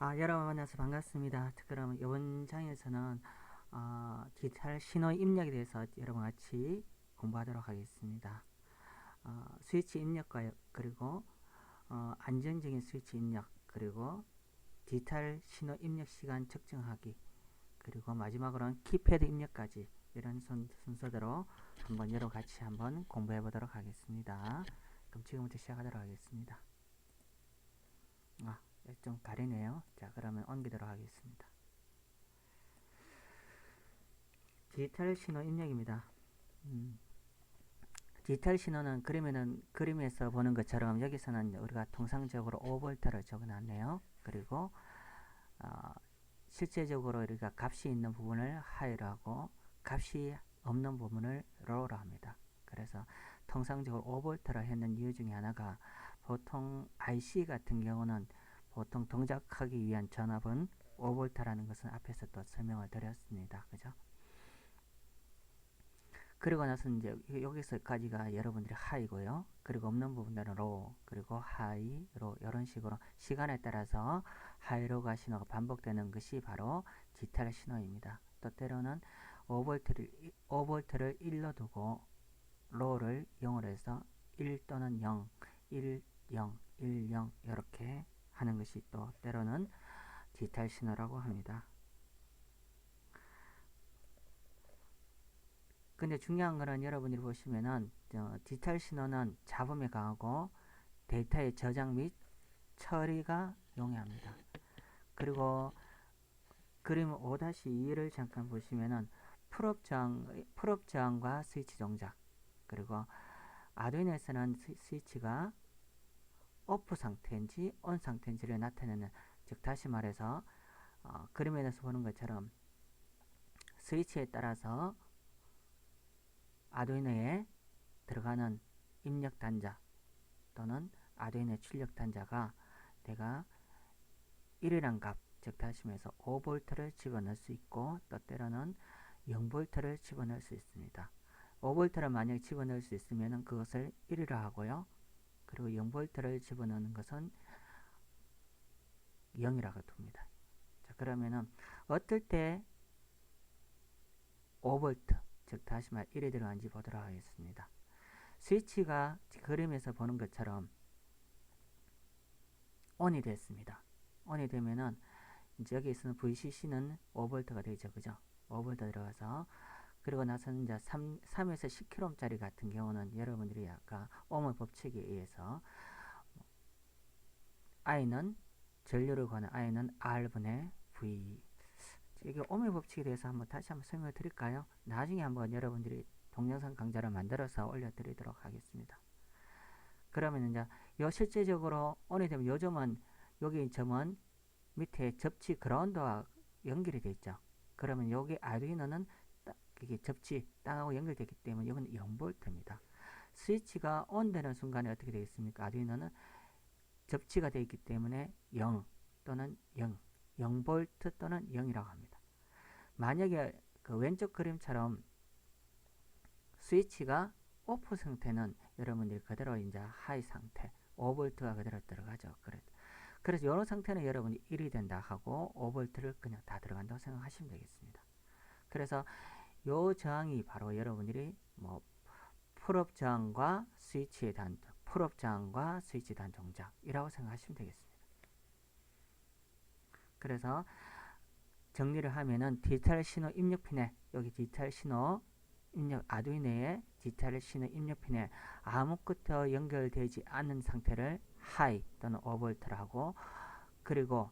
아, 여러분 만나서 반갑습니다. 그럼 이번 장에서는 어, 디지털 신호 입력에 대해서 여러분 같이 공부하도록 하겠습니다. 어, 스위치 입력과 그리고 어, 안정적인 스위치 입력 그리고 디지털 신호 입력 시간 측정하기 그리고 마지막으로는 키패드 입력까지 이런 순, 순서대로 한번 여러 같이 한번 공부해 보도록 하겠습니다. 그럼 지금부터 시작하도록 하겠습니다. 아, 좀 가리네요. 자, 그러면 옮기도록 하겠습니다. 디지털 신호 입력입니다. 음, 디지털 신호는 그림에는 그림에서 보는 것처럼 여기서는 우리가 통상적으로 5V를 적어놨네요. 그리고 어, 실제적으로 우리가 값이 있는 부분을 하이로 하고 값이 없는 부분을 로우로 합니다. 그래서 통상적으로 5V를 했는 이유 중에 하나가 보통 IC 같은 경우는 보통 동작하기 위한 전압은 5V라는 것은 앞에서 또 설명을 드렸습니다. 그죠? 그리고 나서 이제 여기서까지가 여러분들이 하이고요. 그리고 없는 부분들은 로, 그리고 하이, 로 이런 식으로 시간에 따라서 하이로가 신호가 반복되는 것이 바로 디지털 신호입니다. 또 때로는 5V를 5V를 1로 두고 로를 0으로 해서 1 또는 0, 1, 0, 1, 0 이렇게 하는 것이 또 때로는 디지털 신호라고 합니다. 근데 중요한 거는 여러분들이 보시면은 어, 디지털 신호는 잡음에 강하고 데이터의 저장 및 처리가 용이합니다. 그리고 그림 5-2를 잠깐 보시면은 풀업 저항, 풀업 저항과 스위치 동작 그리고 아두이노에서는 스위치가 오프 상태인지 온 상태인지를 나타내는 즉 다시 말해서 어, 그림에서 보는 것처럼 스위치에 따라서 아두이노에 들어가는 입력 단자 또는 아두이노 출력 단자가 내가 1이란 값, 즉 다시 말해서 5V를 집어넣을 수 있고 또 때로는 0V를 집어넣을 수 있습니다. 5V를 만약 집어넣을 수 있으면 그것을 1이라 하고요. 그리고 0V를 집어넣는 것은 0이라고 둡니다. 자, 그러면은 어떨 때 5V, 즉 다시 말 1이 들어간지 보도록 하겠습니다. 스위치가 그림에서 보는 것처럼 ON이 됐습니다. ON이 되면은 이제 여기에서는 VCC는 5V가 되죠. 그죠? 5V 들어가서 그리고 나서는 이제 3, 3에서 10km짜리 같은 경우는 여러분들이 아까 오물 법칙에 의해서 I는 전류를 관한 I는 R분의 V 이게 오물 법칙에 대해서 한번 다시 한번 설명을 드릴까요? 나중에 한번 여러분들이 동영상 강좌를 만들어서 올려드리도록 하겠습니다. 그러면 이제 요 실제적으로 오늘 되면 요즘은 여기 점은 밑에 접지 그라운드와 연결이 되어 있죠. 그러면 여기 아두이노는 그게 접지 땅하고 연결되기 때문에 이건 0V입니다. 스위치가 온 되는 순간에 어떻게 되겠습니까? 아두이노는 접지가 되어 있기 때문에 0 또는 0, 0V 또는 0이라고 합니다. 만약에 그 왼쪽 그림처럼 스위치가 오프 상태는 여러분들이 그대로 이제 하이 상태, 5V가 그대로 들어가죠. 그래. 그래서 이런 상태는 여러분이 1이 된다 하고 5V를 그냥 다 들어간다고 생각하시면 되겠습니다. 그래서 요 저항이 바로 여러분들이 뭐 풀업 저항과 스위치의 단 풀업 저항과 스위치 단 동작이라고 생각하시면 되겠습니다. 그래서 정리를 하면은 디지털 신호 입력 핀에 여기 디지털 신호 입력 아두이노의 디지털 신호 입력 핀에 아무것도 연결되지 않는 상태를 하이 또는 5V를 하고 그리고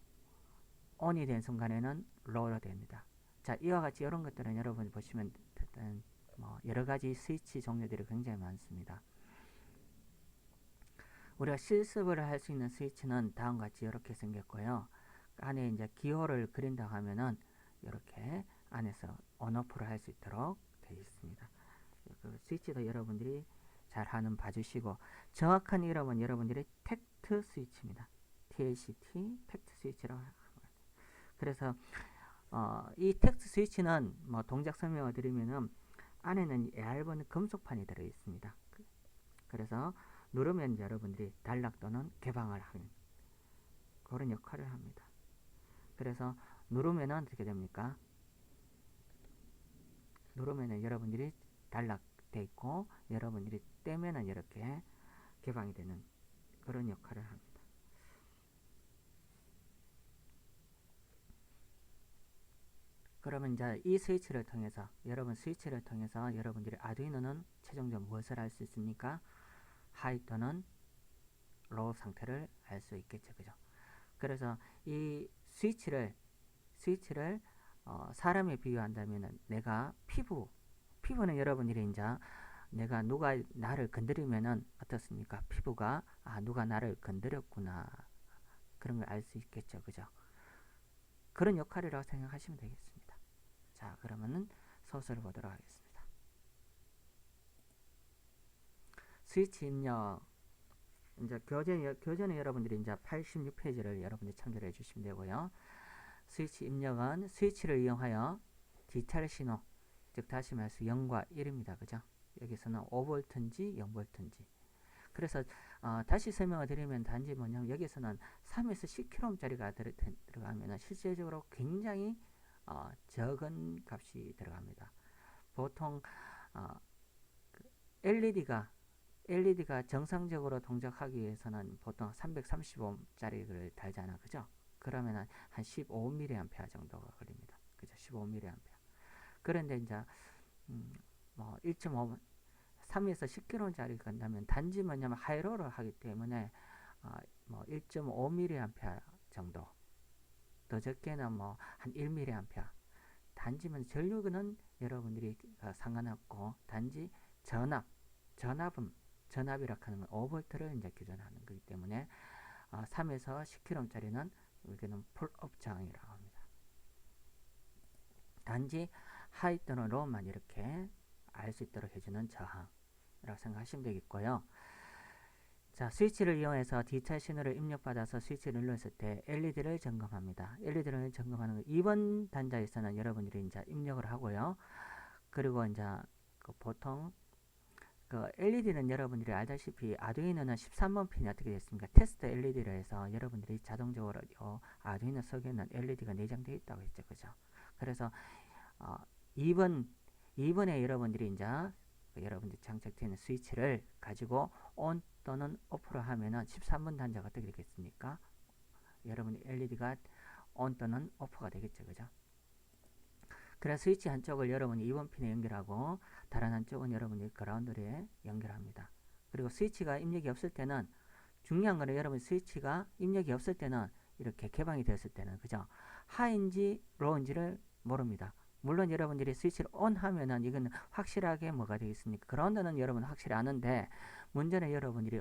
온이 된 순간에는 로우로 됩니다. 자, 이와 같이 이런 것들은 여러분 보시면 뭐 여러 가지 스위치 종류들이 굉장히 많습니다. 우리가 실습을 할 수 있는 스위치는 다음과 같이 이렇게 생겼고요. 안에 이제 기호를 그린다 하면은 이렇게 안에서 온오프를 할 수 있도록 되어 있습니다. 그 스위치도 여러분들이 잘 하는 봐주시고 정확한 이름은 여러분들이 텍트 스위치입니다. TLCT 텍트 스위치라고 합니다. 그래서 어, 이 텍스트 스위치는 뭐 동작 설명을 드리면은 안에는 얇은 금속판이 들어 있습니다. 그래서 누르면 여러분들이 단락 또는 개방을 하는 그런 역할을 합니다. 그래서 누르면은 어떻게 됩니까? 누르면은 여러분들이 단락돼 있고 여러분들이 떼면은 이렇게 개방이 되는 그런 역할을 합니다. 그러면 이제 이 스위치를 통해서 여러분 스위치를 통해서 여러분들이 아두이노는 최종적으로 무엇을 할수 있습니까? 하이 또는 로우 상태를 알 수 있겠죠. 그죠? 그래서 이 스위치를 스위치를 어, 사람에 비유한다면 내가 피부 피부는 여러분들이 이제 내가 누가 나를 건드리면은 어떻습니까? 피부가 아 누가 나를 건드렸구나 그런 걸 알 수 있겠죠. 그죠? 그런 역할이라고 생각하시면 되겠습니다. 자, 그러면은 소스를 보도록 하겠습니다. 스위치 입력 이제 교재 교재는 여러분들이 이제 86페이지를 여러분들이 참조해 주시면 되고요. 스위치 입력은 스위치를 이용하여 디지털 신호 즉 다시 말해서 0과 1입니다. 그죠? 여기서는 5V인지 0V인지 그래서 어, 다시 설명을 드리면 단지 뭐냐면 여기서는 3에서 10kΩ짜리가 들어, 들어가면 실제적으로 굉장히 어, 적은 값이 들어갑니다. 보통 어, 그 LED가 LED가 정상적으로 동작하기 위해서는 보통 330Ω짜리를 달잖아. 그죠? 그러면 한 15mA 정도가 걸립니다. 그죠? 15mA. 그런데 이제 음, 뭐 1.5 3에서 10kg짜리 간다면 단지 뭐냐면 하이로를 하기 때문에 어, 뭐 1.5mA 정도 더 적게는 뭐 한 1mA 단지면 전류는 여러분들이 어, 상관없고 단지 전압 전압은 전압이라 하는 건 5V를 이제 규정하는 거기 때문에 어, 3에서 10kg짜리는 여기는 풀업 저항이라고 합니다. 단지 하이 또는 로만 이렇게 알 수 있도록 해주는 저항 라고 생각하시면 되겠고요. 자, 스위치를 이용해서 디지털 신호를 입력받아서 스위치를 눌렀을 때 LED를 점검합니다. LED를 점검하는 거 2번 단자에서는 여러분들이 이제 입력을 하고요. 그리고 이제 그 보통 그 LED는 여러분들이 알다시피 아두이노는 13번 핀이 어떻게 됐습니까? 테스트 LED를 해서 여러분들이 자동적으로 요 아두이노 속에는 LED가 내장되어 있다고 했죠. 그죠? 그래서 어, 2번 2번에 여러분들이 이제 그 여러분들 장착되어 있는 스위치를 가지고 ON 또는 OFF로 하면은 13번 단자가 어떻게 되겠습니까? 여러분이 LED가 ON 또는 OFF가 되겠죠. 그죠? 그래서 스위치 한쪽을 여러분이 2번 핀에 연결하고 다른 한쪽은 여러분이 그라운드에 연결합니다. 그리고 스위치가 입력이 없을 때는 중요한 거는 여러분 스위치가 입력이 없을 때는 이렇게 개방이 되었을 때는 그죠? 하인지 로인지를 모릅니다. 물론 여러분들이 스위치를 ON 하면은 이건 확실하게 뭐가 되겠습니까? 그라운드는 여러분 확실히 아는데 문제는 여러분들이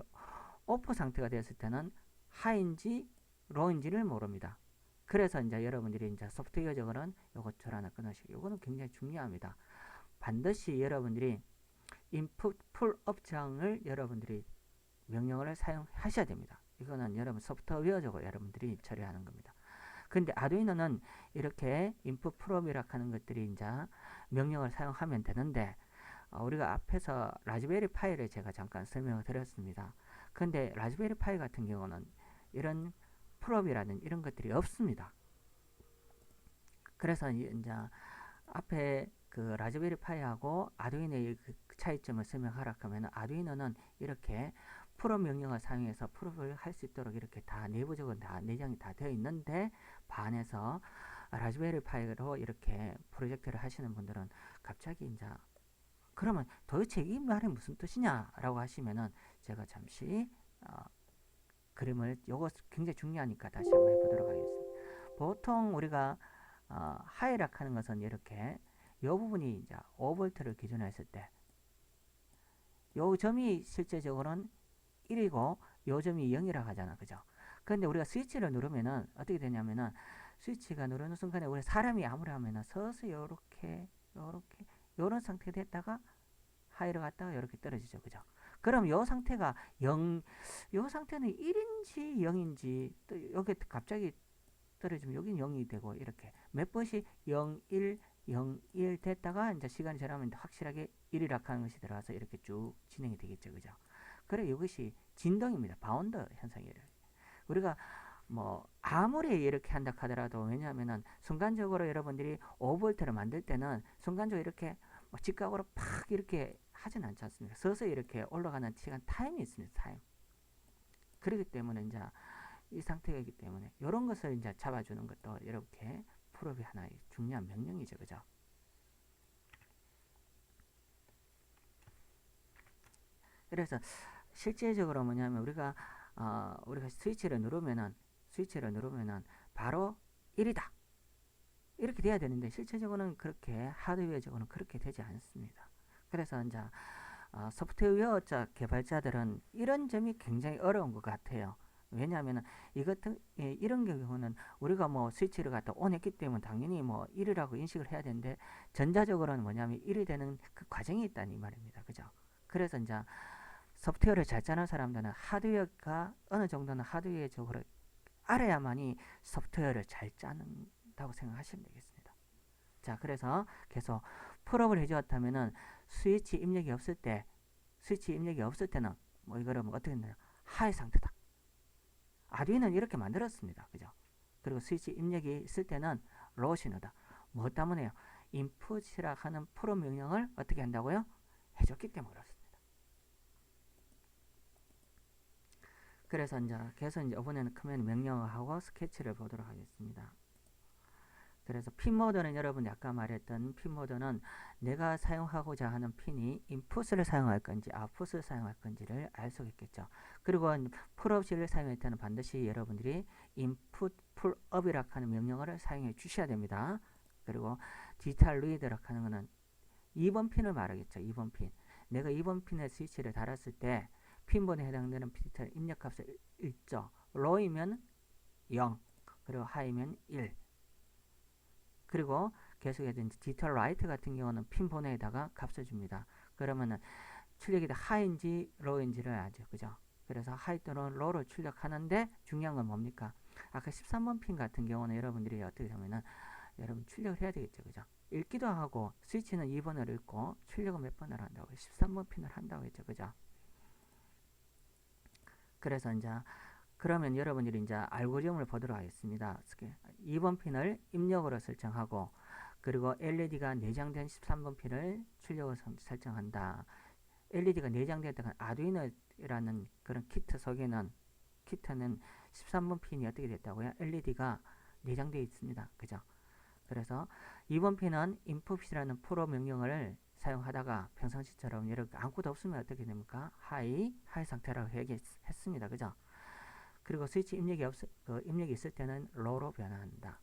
오프 상태가 되었을 때는 하인지 로인지를 모릅니다. 그래서 이제 여러분들이 이제 소프트웨어적으로는 요것 하나 끊으시고 요거는 굉장히 중요합니다. 반드시 여러분들이 input pull up 장을 여러분들이 명령어를 사용하셔야 됩니다. 이거는 여러분 소프트웨어적으로 여러분들이 처리하는 겁니다. 근데 아두이노는 이렇게 인풋 프롬이라 하는 것들이 이제 명령을 사용하면 되는데 어, 우리가 앞에서 라즈베리 파이를 제가 잠깐 설명을 드렸습니다. 근데 라즈베리 파이 같은 경우는 이런 프롬이라는 이런 것들이 없습니다. 그래서 이제 앞에 그 라즈베리 파이하고 아두이노의 그 차이점을 설명하라 하면 아두이노는 이렇게 프로 명령을 사용해서 프로를 할수 있도록 이렇게 다 내부적으로 다 내장이 다 되어 있는데 반해서 라즈베리 파이로 이렇게 프로젝트를 하시는 분들은 갑자기 이제 그러면 도대체 이 말이 무슨 뜻이냐 라고 하시면은 제가 잠시 어, 그림을 요거 굉장히 중요하니까 다시 한번 해보도록 하겠습니다. 보통 우리가 어, 하이락 하는 것은 이렇게 요 부분이 이제 5V를 기준으로 했을 때 요 점이 실제적으로는 1이고 요 점이 0이라고 하잖아. 그죠? 근데 우리가 스위치를 누르면은 어떻게 되냐면은 스위치가 누르는 순간에 우리 사람이 아무리 하면은 서서 요렇게 요렇게 요런 상태 됐다가 하이를 갔다가 이렇게 떨어지죠. 그죠? 그럼 요 상태가 0, 요 상태는 1인지 0인지 또 여기 갑자기 떨어지면 여기는 0이 되고 이렇게 몇 번씩 0, 1, 0, 1 됐다가 이제 시간이 지나면 확실하게 1이라 하는 것이 들어가서 이렇게 쭉 진행이 되겠죠. 그죠? 그래 이것이 진동입니다. 바운드 현상이에요. 우리가 뭐 아무리 이렇게 한다 하더라도 왜냐하면은 순간적으로 여러분들이 5V를 만들 때는 순간적으로 이렇게 뭐 직각으로 팍 이렇게 하진 않지 않습니까? 서서히 이렇게 올라가는 시간 타임이 있습니다. 타임. 그렇기 때문에 이제 이 상태이기 때문에 이런 것을 이제 잡아주는 것도 이렇게 프로비 하나의 중요한 명령이죠, 그죠? 그래서 실제적으로 뭐냐면 우리가 어, 우리가 스위치를 누르면은 스위치를 누르면은 바로 1이다 이렇게 돼야 되는데 실제적으로는 그렇게 하드웨어적으로는 그렇게 되지 않습니다. 그래서 이제 어, 소프트웨어 개발자들은 이런 점이 굉장히 어려운 것 같아요. 왜냐하면 이것 예, 이런 경우는 우리가 뭐 스위치를 갖다 온 했기 때문에 당연히 뭐 1이라고 인식을 해야 되는데 전자적으로는 뭐냐면 1이 되는 그 과정이 있다는 이 말입니다. 그죠? 그래서 이제 소프트웨어를 잘 짜는 사람들은 하드웨어가 어느 정도는 하드웨어적으로 알아야만이 소프트웨어를 잘 짜는다고 생각하시면 되겠습니다. 자, 그래서 계속 풀업을 해주었다면은 스위치 입력이 없을 때, 스위치 입력이 없을 때는 뭐 이거를 뭐 어떻게 했나요? 하의 상태다. 아두이는 이렇게 만들었습니다. 그죠? 그리고 스위치 입력이 있을 때는 로우 신호다. 뭐 때문에요? 인풋이라 하는 프로 명령을 어떻게 한다고요? 해줬기 때문에 그렇습니다. 그래서 이제 계속 이제 이번에는 커맨드 명령을 하고 스케치를 보도록 하겠습니다. 그래서 핀 모드는 여러분이 아까 말했던 핀 모드는 내가 사용하고자 하는 핀이 인풋을 사용할 건지 아웃풋을 사용할 건지를 알 수 있겠죠. 그리고 풀업식을 사용할 때는 반드시 여러분들이 input 풀업이라 하는 명령어를 사용해 주셔야 됩니다. 그리고 디지털 리드라 하는 것은 2번 핀을 말하겠죠. 2번 핀. 내가 2번 핀에 스위치를 달았을 때 핀번에 해당되는 디지털 입력값을 읽죠. 로이면 0, 그리고 하이면 1. 그리고 계속해서 디지털 라이트 같은 경우는 핀 번호에다가 값을 줍니다. 그러면은 출력이 하인지 로인지를 알죠. 그죠? 그래서 하이 또는 로를 출력하는데 중요한 건 뭡니까? 아까 13번 핀 같은 경우는 여러분들이 어떻게 하면은 여러분 출력을 해야 되겠죠. 그죠? 읽기도 하고 스위치는 2번을 읽고 출력은 몇 번을 한다고 13번 핀을 한다고 했죠. 그죠? 그래서 이제 그러면 여러분들이 이제 알고리즘을 보도록 하겠습니다. 2번 핀을 입력으로 설정하고 그리고 LED가 내장된 13번 핀을 출력을 설정한다. LED가 내장되었다가 아두이노라는 그런 키트 속에는 키트는 13번 핀이 어떻게 됐다고요? LED가 내장되어 있습니다. 그죠? 그래서 2번 핀은 input이라는 프로 명령을 사용하다가 평상시처럼 이렇게 아무것도 없으면 어떻게 됩니까? 하이, 하이 상태라고 얘기했습니다. 그죠? 그리고 스위치 입력이 없, 그 입력이 있을 때는 로로 변화한다.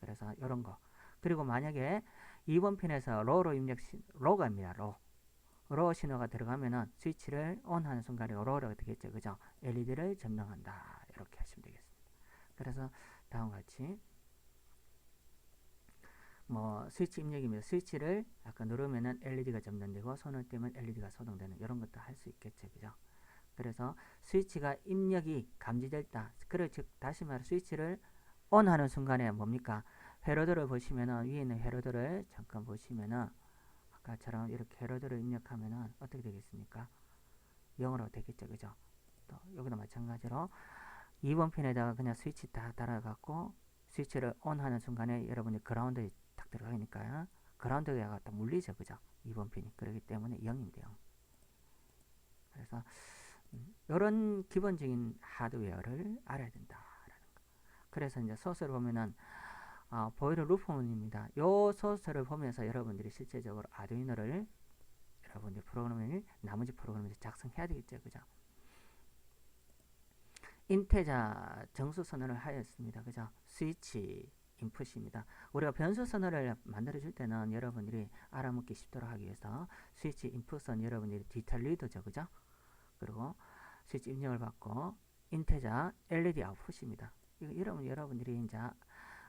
그래서 이런 거. 그리고 만약에 2번 핀에서 로로 입력, 로가입니다. 로. 로 신호가 들어가면은 스위치를 ON 하는 순간에 로로 되겠죠. 그죠? LED를 점령한다. 이렇게 하시면 되겠습니다. 그래서 다음과 같이 뭐 스위치 입력이면 스위치를 아까 누르면은 LED가 점등되고 손을 떼면 LED가 소동되는 이런 것도 할 수 있겠죠. 그죠? 그래서 스위치가 입력이 감지됐다. 그래 즉 다시 말해 스위치를 ON 하는 순간에 뭡니까? 회로드를 보시면은 위에 있는 회로드를 잠깐 보시면은 아까처럼 이렇게 회로드를 입력하면은 어떻게 되겠습니까? 0으로 되겠죠. 그죠? 또 여기도 마찬가지로 2번 핀에다가 그냥 스위치 다 달아갖고 스위치를 ON 하는 순간에 여러분이 그라운드에 딱 들어가니까 그라운드가 딱 물리죠. 그죠? 2번 핀이. 그렇기 때문에 0인데요. 그래서 이런 기본적인 하드웨어를 알아야 거. 그래서 이제 소스를 보면은 어, 보이는 루프문입니다. 요 소스를 보면서 여러분들이 실제적으로 아두이노를 여러분들 프로그램을 나머지 프로그램을 작성해야 되겠죠, 그죠? 인테자 정수 선언을 하였습니다, 그죠? 스위치 인풋입니다. 우리가 변수 선언을 만들어 줄 때는 여러분들이 알아먹기 쉽도록 하기 위해서 스위치 인풋은 여러분들이 디지털 리더죠, 그죠? 그리고 스위치 입력을 받고 인테자 LED 아웃풋입니다. 이거 여러분 여러분들이 이제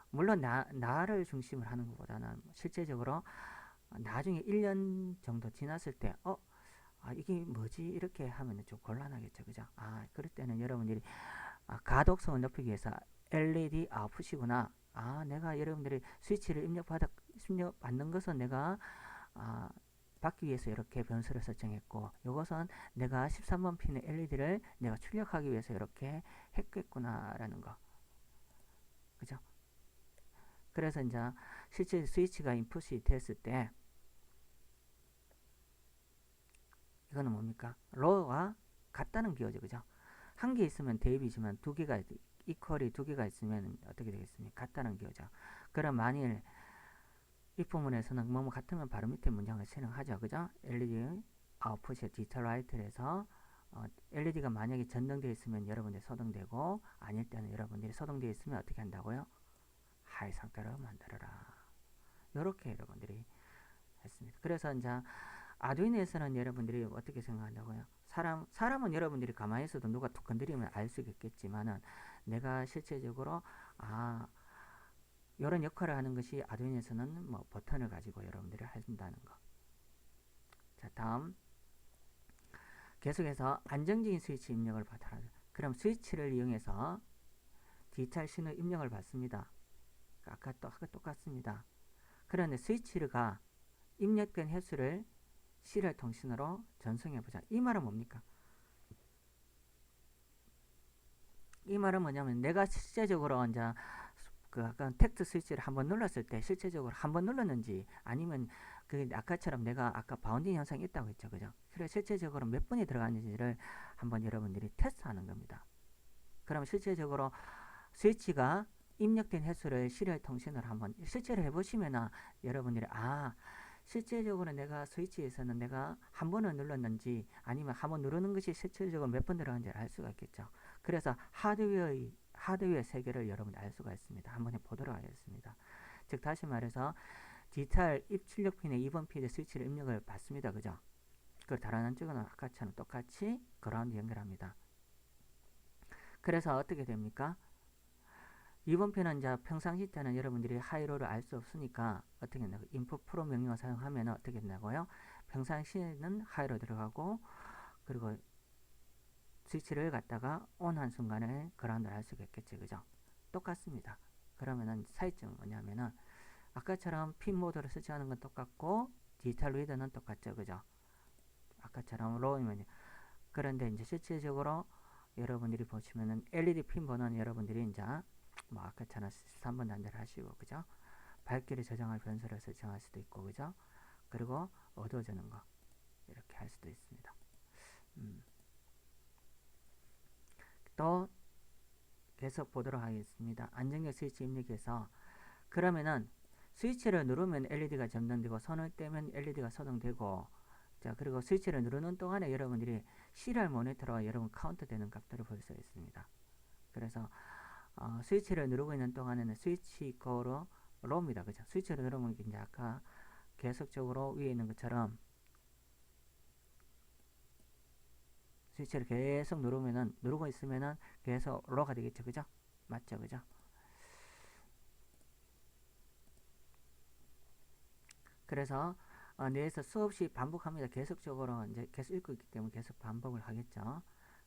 물론 나, 나를 중심을 하는 것보다는 실제적으로 나중에 1년 정도 지났을 때 어, 아, 이게 뭐지? 이렇게 하면 좀 곤란하겠죠. 그죠? 아, 그럴 때는 여러분들이 아, 가독성을 높이기 위해서 LED 아웃풋이구나. 아, 내가 여러분들이 스위치를 입력받아, 입력받는 것은 내가 아, 받기 위해서 이렇게 변수를 설정했고 이것은 내가 13번 핀의 LED를 내가 출력하기 위해서 이렇게 했겠구나라는 거 그래서 이제 실제 스위치가 인풋이 됐을 때 이거는 뭡니까? 로가 같다는 기호죠. 그죠? 한 개 있으면 대입이지만 두 개가 이퀄이 두 개가 있으면 어떻게 되겠습니까? 같다는 기호죠. 그럼 만일 이 부분에서는 뭐뭐 같으면 바로 밑에 문장을 실행하죠. 그죠? LED 아웃풋이 디지털 라이트에서 어, LED가 만약에 전등되어 있으면 여러분들이 소등되고 아닐 때는 여러분들이 소등되어 있으면 어떻게 한다고요? 하이 상태로 만들어라. 이렇게 여러분들이 했습니다. 그래서 이제 아두이노에서는 여러분들이 어떻게 생각한다고요? 사람 사람은 여러분들이 가만히 있어도 누가 툭 건드리면 알 수 있겠지만은 내가 실제적으로 아 이런 역할을 하는 것이 아두이노에서는 뭐 버튼을 가지고 여러분들이 한다는 거. 자 다음 계속해서 안정적인 스위치 입력을 받아라. 그럼 스위치를 이용해서 디지털 신호 입력을 받습니다. 아까 또 똑같습니다. 그런데 스위치가 입력된 횟수를 시리얼 통신으로 전송해 보자. 이 말은 뭡니까? 이 말은 뭐냐면 내가 실제적으로 이제 그 아까 텍스트 스위치를 한번 눌렀을 때 실제적으로 한번 눌렀는지 아니면 그 아까처럼 내가 아까 바운딩 현상이 있다고 했죠. 그죠? 그래 실제적으로 몇 번이 들어갔는지를 한번 여러분들이 테스트하는 겁니다. 그럼 실제적으로 스위치가 입력된 횟수를 시리얼 통신을 한번 실제로 해보시면은 여러분들이 아 실제적으로 내가 스위치에서는 내가 한 번을 눌렀는지 아니면 한 번 누르는 것이 실제적으로 몇 번 들어간지를 알 수가 있겠죠. 그래서 하드웨어의 하드웨어 세계를 여러분 알 수가 있습니다. 한번 보도록 하겠습니다. 즉 다시 말해서 디지털 입출력 핀에 2번 핀에 스위치를 입력을 받습니다. 그죠? 그걸 다른 한쪽은 아까처럼 똑같이 그라운드 연결합니다. 그래서 어떻게 됩니까? 이번 편은 이제 평상시 때는 여러분들이 하이로를 알 수 없으니까 어떻게 된다고 인풋 프로 명령을 사용하면 어떻게 된다고요? 평상시에는 하이로 들어가고 그리고 스위치를 갖다가 온 한 순간에 그라운드를 할 수가 있겠지 그죠? 똑같습니다. 그러면은 차이점은 뭐냐면은 아까처럼 핀 모드를 설정하는 건 똑같고 디지털 리더는 똑같죠 그죠? 아까처럼 로우면 그런데 이제 실제적으로 여러분들이 보시면은 LED 핀 번호는 여러분들이 이제 뭐 아까처럼 13번 단자를 하시고 그죠? 밝기를 조정할 변수를 설정할 수도 있고 그죠? 그리고 어두워지는 거 이렇게 할 수도 있습니다. 음. 또 계속 보도록 하겠습니다. 안정적 스위치 입력해서 그러면은 스위치를 누르면 LED가 점등되고 손을 떼면 LED가 소등되고 자 그리고 스위치를 누르는 동안에 여러분들이 시리얼 모니터로 여러분 카운트 되는 값들을 볼 수 있습니다. 그래서 어, 스위치를 누르고 있는 동안에는 스위치 거로 로입니다. 그죠? 스위치를 누르면 이제 아까 계속적으로 위에 있는 것처럼 스위치를 계속 누르면은 누르고 있으면은 계속 로가 되겠죠. 그죠? 맞죠? 그죠? 그래서 어, 뇌에서 수없이 반복합니다. 계속적으로 이제 계속 읽고 있기 때문에 계속 반복을 하겠죠.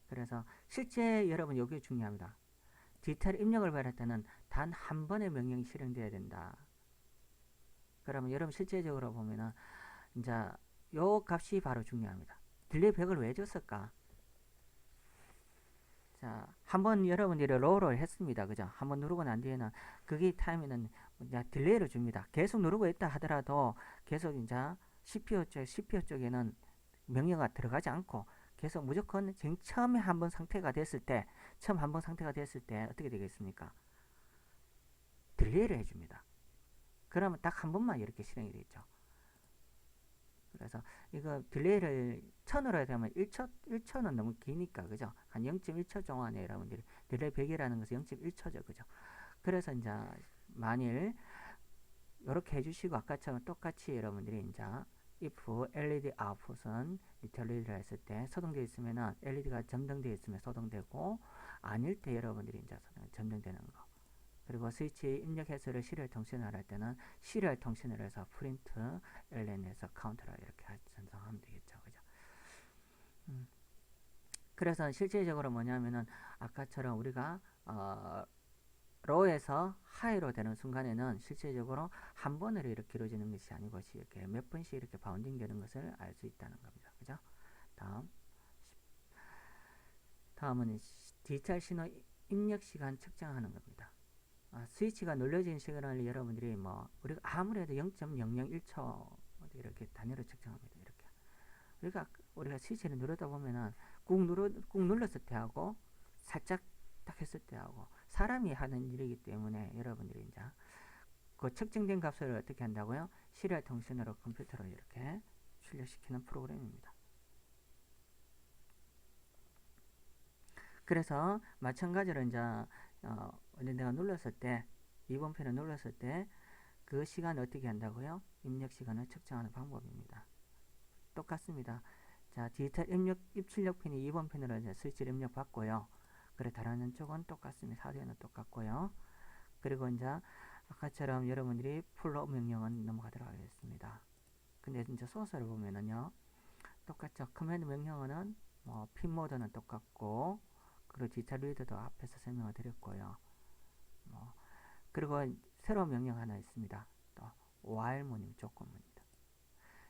그래서 실제 여러분 여기 중요합니다. 디지털 입력을 받을 때는 단 한 번의 명령이 실행되어야 된다. 그러면 여러분 실제적으로 보면은 이제 요 값이 바로 중요합니다. 딜레이 100을 왜 줬을까? 자, 한번 여러분들이 로우를 했습니다. 그죠? 한번 누르고 난 뒤에는 그게 타임에는 이제 딜레이를 줍니다. 계속 누르고 있다 하더라도 계속 이제 CPU 쪽, CPU 쪽에는 명령가 들어가지 않고 계속 무조건 처음에 한번 상태가 됐을 때, 처음 한 번 상태가 됐을 때 어떻게 되겠습니까? 딜레이를 해줍니다. 그러면 딱 한 번만 이렇게 실행이 되죠. 그래서 이거 딜레이를 천으로 해야 되면 1초, 1초는 너무 기니까, 그죠? 한 0.1초 동안에 여러분들이 딜레이 100이라는 것은 0.1초죠, 그죠? 그래서 이제 만일 이렇게 해주시고 아까처럼 똑같이 여러분들이 이제 if LED output은 리터리를 했을 때 소등되어 있으면은 LED가 점등되어 있으면 소등되고 아닐 때 여러분들이 이제 점등되는 거. 그리고 스위치 입력 횟수를 시리얼 통신을 할 때는 시리얼 통신을 해서 프린트 LN에서 카운트를 이렇게 전송하면 되겠죠. 그죠? 음. 그래서 실제적으로 뭐냐면은 아까처럼 우리가 어, 로에서 하이로 되는 순간에는 실제적으로 한 번으로 이렇게 이루어지는 것이 아니고 이렇게 몇 번씩 이렇게 바운딩 되는 것을 알 수 있다는 겁니다. 그죠? 다음. 다음은 디지털 신호 입력 시간 측정하는 겁니다. 아, 스위치가 눌러진 시간을 여러분들이 뭐 우리가 아무래도 0.001초 이렇게 단위로 측정합니다. 이렇게 우리가 우리가 스위치를 누르다 보면은 꾹 눌러 꾹 눌렀을 때하고 살짝 딱 했을 때하고 사람이 하는 일이기 때문에 여러분들이 이제 그 측정된 값을 어떻게 한다고요? 시리얼 통신으로 컴퓨터로 이렇게 출력시키는 프로그램입니다. 그래서 마찬가지로 이제 어, 내가 눌렀을 때 2번 편을 눌렀을 때 그 시간 어떻게 한다고요? 입력 시간을 측정하는 방법입니다. 똑같습니다. 자, 디지털 입력 입출력 핀이 2번 핀으로 이제 스위치를 입력 받고요. 그래 다른 쪽은 똑같습니다. 하드웨어는 똑같고요. 그리고 이제 아까처럼 여러분들이 풀로 명령은 넘어가도록 하겠습니다. 근데 이제 소스를 보면은요. 똑같죠. 커맨드 명령어는 뭐 핀 모드는 똑같고 그리고 리더도 앞에서 설명을 드렸고요. 뭐 그리고 새로운 명령 하나 있습니다. 또 while문이 조건문입니다.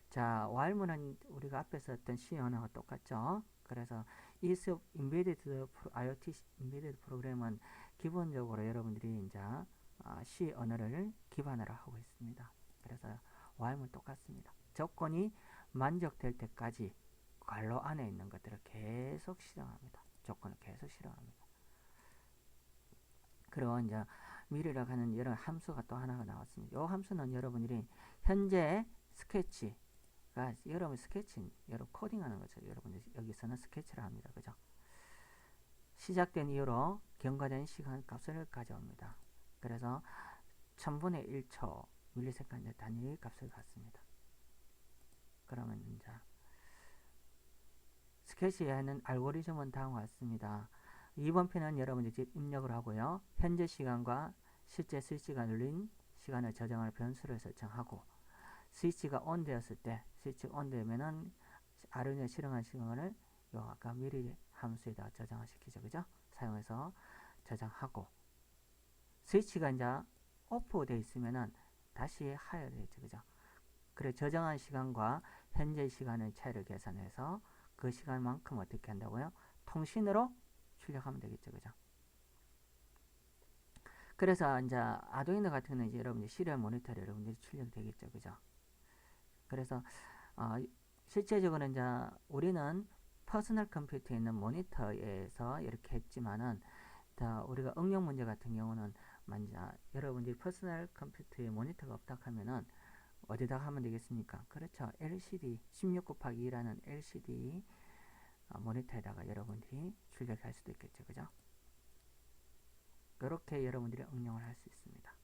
자, while문은 우리가 앞에서 했던 C 언어가 똑같죠. 그래서 이 embedded IoT embedded 프로그램은 기본적으로 여러분들이 이제 C 언어를 기반으로 하고 있습니다. 그래서 while문 똑같습니다. 조건이 만족될 때까지 괄호 안에 있는 것들을 계속 실행합니다. 조건을 계속 실행합니다. 그리고 이제 미래라고 하는 여러 함수가 또 하나가 나왔습니다. 이 함수는 여러분들이 현재 스케치가 여러분 스케치, 여러분 코딩하는 거죠. 여러분들 여기서는 스케치를 합니다. 그죠? 시작된 이후로 경과된 시간 값을 가져옵니다. 그래서 1000분의 1초 밀리세컨드 단위 값을 갖습니다. 그러면 이제 스케치에는 알고리즘은 다음과 같습니다. 2번 편은 여러분들이 입력을 하고요. 현재 시간과 실제 스위치가 눌린 시간을 저장할 변수를 설정하고 스위치가 온 되었을 때 스위치가 온 되면은 아르디노 실행한 시간을 요 아까 미리 함수에다 저장을 시키죠. 그죠? 사용해서 저장하고 스위치가 이제 오프 되어 있으면은 다시 하여야 되겠죠. 그죠? 그래 저장한 시간과 현재 시간의 차이를 계산해서 그 시간만큼 어떻게 한다고요? 통신으로 출력하면 되겠죠. 그죠? 그래서 이제 아두이노 같은 경우는 여러분들 시리얼 모니터를 여러분들이 출력되겠죠. 그죠? 그래서 어, 실제적으로 이제 우리는 퍼스널 컴퓨터에 있는 모니터에서 이렇게 했지만은 자, 우리가 응용 문제 같은 경우는 만자 여러분들이 퍼스널 컴퓨터에 모니터가 없다 하면은 어디다 하면 되겠습니까? 그렇죠. LCD 16 곱하기 2라는 LCD 어, 모니터에다가 여러분들이 출력할 수도 있겠죠. 그죠? 그렇게 여러분들이 응용을 할 수 있습니다.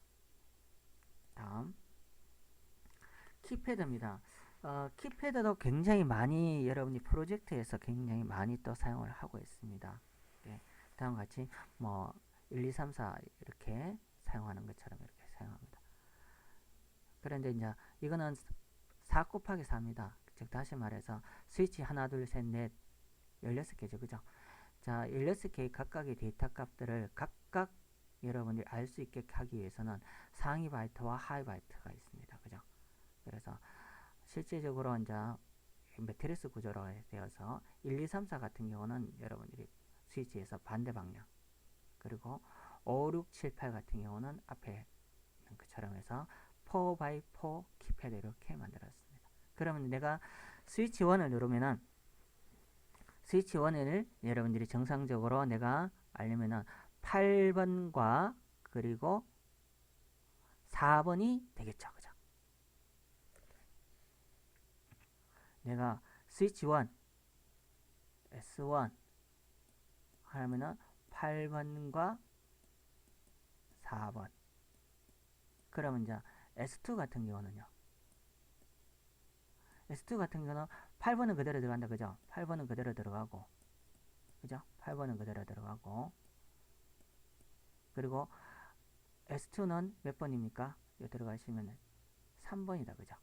다음 키패드입니다. 어, 키패드도 굉장히 많이 여러분이 프로젝트에서 굉장히 많이 또 사용을 하고 있습니다. 네. 다음 같이 뭐 1, 2, 3, 4 이렇게 사용하는 것처럼 이렇게 사용합니다. 그런데 이제 이거는 4 곱하기 4입니다. 즉 다시 말해서 스위치 하나, 둘, 셋, 넷 16개죠. 그죠? 자, 16개의 각각의 데이터 값들을 각각 여러분들이 알 수 있게 하기 위해서는 상위 바이트와 하위 바이트가 있습니다. 그죠? 그래서 실제적으로 이제 매트리스 구조로 되어서 1, 2, 3, 4 같은 경우는 여러분들이 스위치에서 반대 방향 그리고 5, 6, 7, 8 같은 경우는 앞에 있는 것처럼 해서 4x4 키패드 이렇게 만들었습니다. 그러면 내가 스위치 1을 누르면은 스위치 1을 여러분들이 정상적으로 내가 알려면은 8번과 그리고 4번이 되겠죠. 그죠? 내가 스위치 1 S1 하면은 8번과 4번 그러면 이제 S2 같은 경우는요. S2 같은 경우는 8번은 그대로 들어간다. 그죠? 8번은 그대로 들어가고 그죠? 8번은 그대로 들어가고 그리고 S2는 몇 번입니까? 여기 들어가시면 3번이다. 그죠?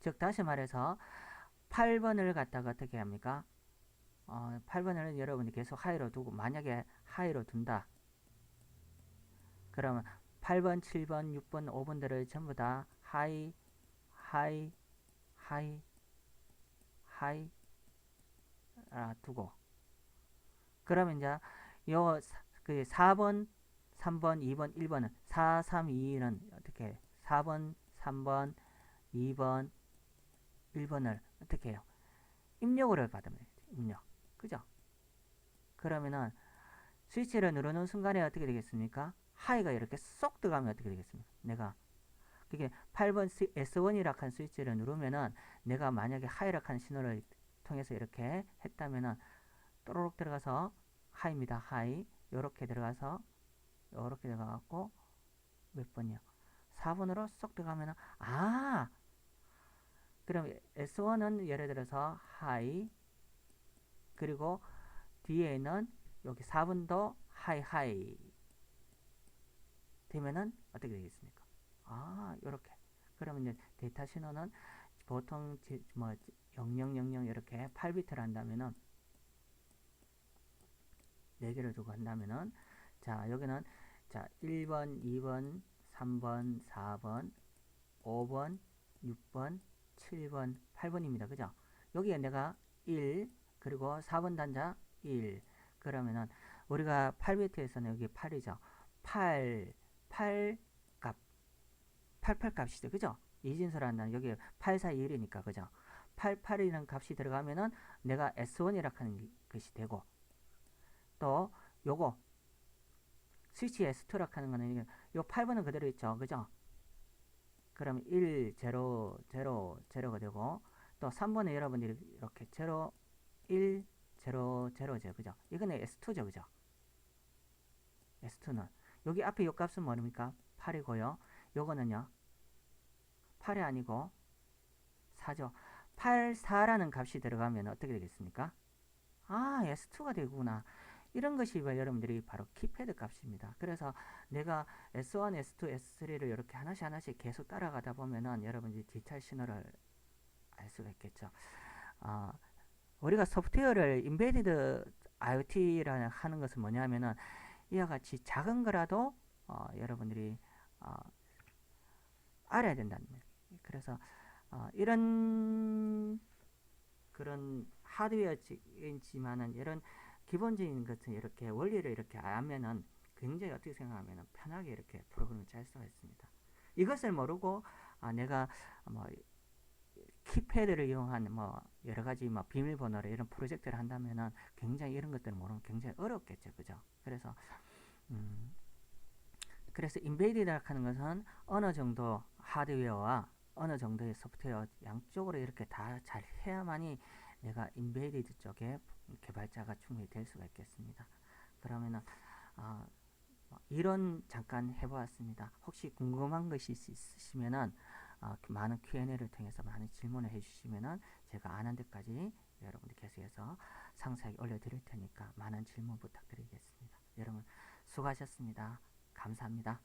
즉 다시 말해서 8번을 갖다가 어떻게 합니까? 어, 8번을 여러분이 계속 하이로 두고 만약에 하이로 둔다. 그러면 8번, 7번, 6번, 5번들을 전부 다 하이, 하이, 하이, 하이 아, 두고 그러면 이제 요 그 4번, 3번, 2번, 1번은 4, 3, 2는 어떻게 해요? 4번, 3번, 2번, 1번을 어떻게 해요? 입력을 받으면 돼요. 입력. 그죠? 그러면은 스위치를 누르는 순간에 어떻게 되겠습니까? 하이가 이렇게 쏙 들어가면 어떻게 되겠습니까? 내가 그게 8번 S1이라 한 스위치를 누르면은 내가 만약에 하이락 한 신호를 통해서 이렇게 했다면은 또로록 들어가서 하이입니다. 하이. 요렇게 들어가서 요렇게 들어가갖고 몇 번이요? 4번으로 쏙 들어가면은 아 그럼 S1은 예를 들어서 하이 그리고 뒤에는 여기 4번도 하이 하이 되면은 어떻게 되겠습니까? 아 요렇게. 그러면 이제 데이터 신호는 보통 지, 뭐 0000 이렇게 8비트를 한다면은 4개를 두고 한다면은 자 여기는 자 1번 2번 3번 4번 5번 6번 7번 8번입니다. 그죠? 여기에 내가 1 그리고 4번 단자 1 그러면은 우리가 8비트에서는 여기 8이죠. 8 8값 88 값이죠 그죠 이진수를 한다는 여기 8 4 1이니까 그죠 88이라는 값이 들어가면은 내가 S1이라 하는 것이 되고 또 요거 스위치 S2라 하는 거는 요 8번은 그대로 있죠. 그죠? 그럼 1, 0, 0, 0가 되고 또 3번에 여러분들이 이렇게 0, 1, 0, 0죠. 그죠? 이거는 S2죠. 그죠? S2는 여기 앞에 요 값은 뭡니까? 8이고요. 요거는요. 8이 아니고 4죠. 8, 4라는 값이 들어가면 어떻게 되겠습니까? 아, S2가 되구나. 이런 것이 여러분들이 바로 키패드 값입니다. 그래서 내가 S1, S2, S3를 이렇게 하나씩 하나씩 계속 따라가다 보면은 여러분들이 디지털 신호를 알 수가 있겠죠. 어, 우리가 소프트웨어를 인베디드 IoT라는 하는 것은 뭐냐면은 이와 같이 작은 거라도 어, 여러분들이 어, 알아야 된다는 거예요. 그래서 어, 이런 그런 하드웨어이지만은 이런 기본적인 것은 이렇게 원리를 이렇게 알면은 굉장히 어떻게 생각하면 편하게 이렇게 프로그램을 짤 수가 있습니다. 이것을 모르고 아, 내가 뭐 키패드를 이용한 뭐 여러 가지 뭐 비밀번호를 이런 프로젝트를 한다면은 굉장히 이런 것들을 모르면 굉장히 어렵겠죠, 그죠? 그래서 음, 그래서 인베이디드라 하는 것은 어느 정도 하드웨어와 어느 정도의 소프트웨어 양쪽으로 이렇게 다 잘 해야만이 내가 인베이디드 쪽에 개발자가 충분히 될 수가 있겠습니다. 그러면은 어, 이런 잠깐 해보았습니다. 혹시 궁금한 것이 있으시면은 어, 많은 Q&A를 통해서 많은 질문을 해주시면은 제가 아는 데까지 여러분들 계속해서 상세하게 올려드릴 테니까 많은 질문 부탁드리겠습니다. 여러분 수고하셨습니다. 감사합니다.